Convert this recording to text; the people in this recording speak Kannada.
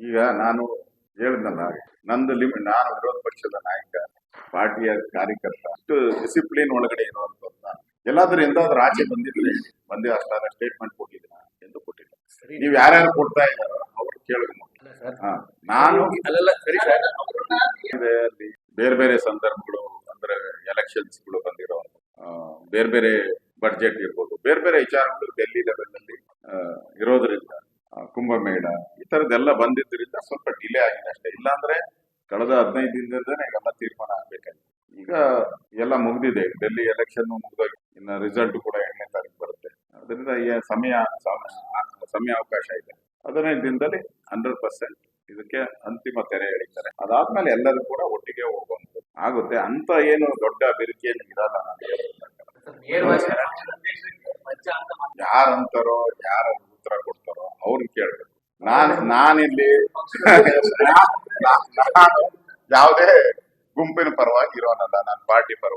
ಈಗ ನಾನು ಹೇಳಿದ್ನಲ್ಲ ನಂದು ಲಿಮಿಟ್ ನಾನು ವಿರೋಧ ಪಕ್ಷದ ನಾಯಕ ಪಾರ್ಟಿಯ ಕಾರ್ಯಕರ್ತ ಅಷ್ಟು ಡಿಸಿಪ್ಲಿನ್ ಒಳಗಡೆ ಇರುವಂತ ಎಲ್ಲಾದ್ರೂ ಎಂತಾದ್ರೂ ಆಚೆ ಬಂದಿದ್ರೆ ಬಂದೇ ಅಷ್ಟಾದ ಸ್ಟೇಟ್ಮೆಂಟ್ ಕೊಟ್ಟಿದ್ದೀನ ಎಂದು ಕೊಟ್ಟಿಲ್ಲ ನೀವ್ ಯಾರ್ಯಾರು ಕೊಡ್ತಾ ಇದ್ದಾರೋ ಅವ್ರು ಕೇಳಬೇಕು ಹಾ ನಾನು ಬೇರೆ ಬೇರೆ ಸಂದರ್ಭಗಳು ಅಂದ್ರೆ ಎಲೆಕ್ಷನ್ಸ್ಗಳು ಬಂದಿರೋ ಬೇರೆ ಬೇರೆ ಬಡ್ಜೆಟ್ ಇರ್ಬೋದು. ಬೇರೆ ಬೇರೆ ವಿಚಾರಗಳು ಡೆಲ್ಲಿ ಲೆವೆಲ್ ಅಲ್ಲಿ ಇರೋದ್ರಿಂದ ಕುಂಭಮೇಳ ಈ ತರದೆಲ್ಲ ಬಂದಿದ್ದರಿಂದ ಸ್ವಲ್ಪ ಡಿಲೇ ಆಗಿದೆ ಅಷ್ಟೇ. ಇಲ್ಲಾಂದ್ರೆ ಕಳೆದ ಹದಿನೈದು ದಿನದಿಂದನೇ ಎಲ್ಲ ತೀರ್ಮಾನ ಆಗ್ಬೇಕಾಗಿತ್ತು ಈಗ ಎಲ್ಲ ಮುಗ್ದಿದೆ. ಡೆಲ್ಲಿ ಎಲೆಕ್ಷನ್ ಮುಗ್ದಾಗ ಇನ್ನು ರಿಸಲ್ಟ್ ಕೂಡ ಎಂಟನೇ ತಾರೀಕು ಬರುತ್ತೆ. ಅದರಿಂದ ಸಮಯ ಸಮ- ಸಮಯ ಅವಕಾಶ ಇದೆ. ಹದಿನೈದು ದಿನದಲ್ಲಿ ಹಂಡ್ರೆಡ್ ಪರ್ಸೆಂಟ್ ಇದಕ್ಕೆ ಅಂತಿಮ ತೆರೆ ಎಳಿತಾರೆ. ಅದಾದ್ಮೇಲೆ ಎಲ್ಲರೂ ಕೂಡ ಒಟ್ಟಿಗೆ ಹೋಗುವಂಥದ್ದು ಆಗುತ್ತೆ. ಅಂತ ಏನು ದೊಡ್ಡ ಬೆರಿಕೆಯಲ್ಲಿ ಇರಲ್ಲ ಯಾರಂತಾರೋ ಯಾರ ಉತ್ತರ ಕೊಡ್ತಾರೋ ಅವ್ರಿಗೆ ನಾನ್ ನಾನಿಲ್ಲಿ ನಾನು ಯಾವುದೇ ಗುಂಪಿನ ಪರವಾಗಿ ಇರೋನಲ್ಲ ನಾನು ಪಾರ್ಟಿ ಪರವಾಗಿ